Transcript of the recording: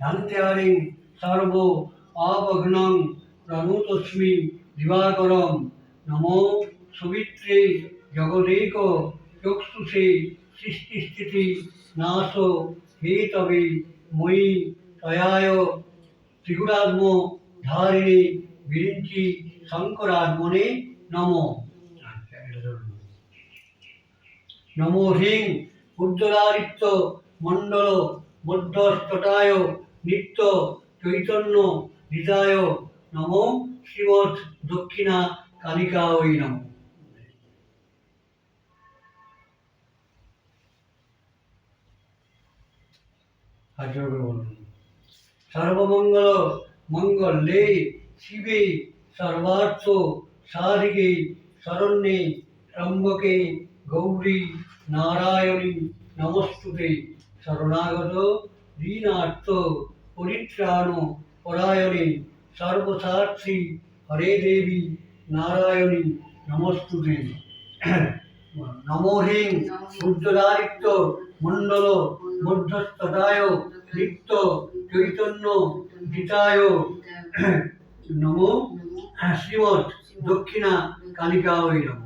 ধান্ত্যারিং সর্ব অবঘ্নং প্রণুতস্মি দিবাকরম নমো সুবিত্রে জগদেক চক্ষুষে সৃষ্টিস্থিতি নাশ হেতবে মই তয়ায় ত্রিগুণাত্ম ধারিণী বিরিঞ্চি শঙ্করাত্মনে নম নমো হিং উজ্জ্বলাদিত্য মণ্ডল মধ্যস্থটায় নিত্য চৈতন্য হৃদায় নম শ্রীমৎ দক্ষিণা কালিকা ওই নম সর্বমঙ্গল মঙ্গলে শিবে সর্বার্থ সাধিকে শরণ্যে ত্রম্বকে গৌরী নারায়ণী নমস্তুতে। শরণাগত দীনার্থ পরিত্রাণ পরায়ণে সর্বসাক্ষী হরে দেবী নারায়ণী নমস্তুতে। নমোহিং সূর্যদারিত্য মণ্ডল মধ্যস্থতায় নিত্য চৈতন্য গীতায়। নমো। শ্রীমৎ দক্ষিণা কালিকা ওই নম।